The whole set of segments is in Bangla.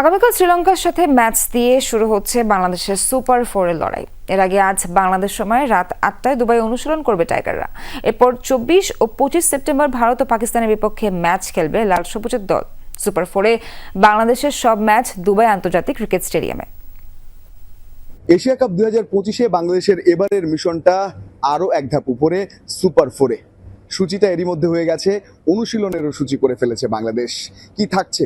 আগামীকাল শ্রীলঙ্কার সাথে ম্যাচ দিয়ে শুরু হচ্ছে বাংলাদেশের সুপার ফোরের লড়াই। এর আগে আজ বাংলাদেশ সময় রাত আটটায় দুবাই অনুশীলন করবে টাইগাররা। এরপর চব্বিশ ও পঁচিশ সেপ্টেম্বর ভারত ও পাকিস্তানের বিপক্ষে ম্যাচ খেলবে লাল সবুজের দল। সুপার ফোরে বাংলাদেশের সব ম্যাচ দুবাই আন্তর্জাতিক ক্রিকেট স্টেডিয়ামে। এশিয়া কাপ দুই হাজার পঁচিশে বাংলাদেশের এবারের মিশনটা আরও এক ধাপ উপরে, সুপার ফোরে। সূচিটা এরই মধ্যে হয়ে গেছে, অনুশীলনেরও সূচি করে ফেলেছে বাংলাদেশ। কি থাকছে?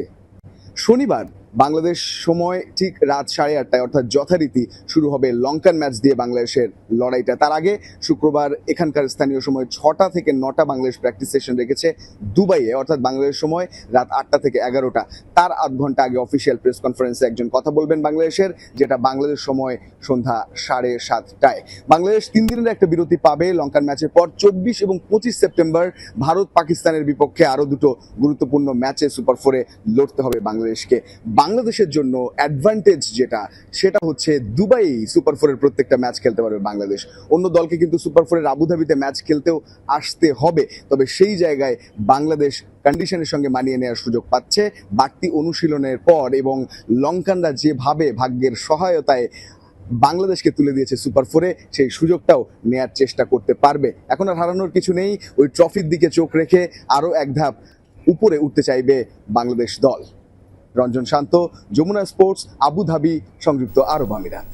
শনিবার বাংলাদেশ সময় ঠিক রাত সাড়ে আটটায়, অর্থাৎ যথারীতি শুরু হবে লঙ্কান ম্যাচ দিয়ে বাংলাদেশের লড়াইটা। তার আগে শুক্রবার এখানকার স্থানীয় সময় ছটা থেকে নটা বাংলাদেশ প্র্যাকটিস সেশন রেখেছে দুবাইয়ে, অর্থাৎ বাংলাদেশ সময় রাত আটটা থেকে এগারোটা। তার আধ ঘণ্টা আগে অফিসিয়াল প্রেস কনফারেন্সে একজন কথা বলবেন বাংলাদেশের, যেটা বাংলাদেশ সময় সন্ধ্যা সাড়ে সাতটায়। বাংলাদেশ তিন দিনের একটা বিরতি পাবে লঙ্কান ম্যাচের পর চব্বিশ এবং পঁচিশ সেপ্টেম্বর। ভারত পাকিস্তানের বিপক্ষে আরও দুটো গুরুত্বপূর্ণ ম্যাচে সুপার ফোরে লড়তে হবে বাংলাদেশকে। বাংলাদেশের জন্য অ্যাডভান্টেজ যেটা, সেটা হচ্ছে দুবাই সুপার ফোরের প্রত্যেকটা ম্যাচ খেলতে পারবে বাংলাদেশ। অন্য দলকে কিন্তু সুপার ফোরের আবুধাবিতে ম্যাচ খেলতেও আসতে হবে। তবে সেই জায়গায় বাংলাদেশ কন্ডিশনের সঙ্গে মানিয়ে নেওয়ার সুযোগ পাচ্ছে। বাড়তি অনুশীলনের পর এবং লঙ্কানরা যেভাবে ভাগ্যের সহায়তায় বাংলাদেশকে তুলে দিয়েছে সুপার ফোরে সেই সুযোগটাও নেয়ার চেষ্টা করতে পারবে। এখন আর হারানোর কিছু নেই, ওই ট্রফির দিকে চোখ রেখে আরও এক ধাপ উপরে উঠতে চাইবে বাংলাদেশ দল। Ranjan Shanto Jamuna sports Abu Dhabi সংযুক্ত আরব আমিরাত।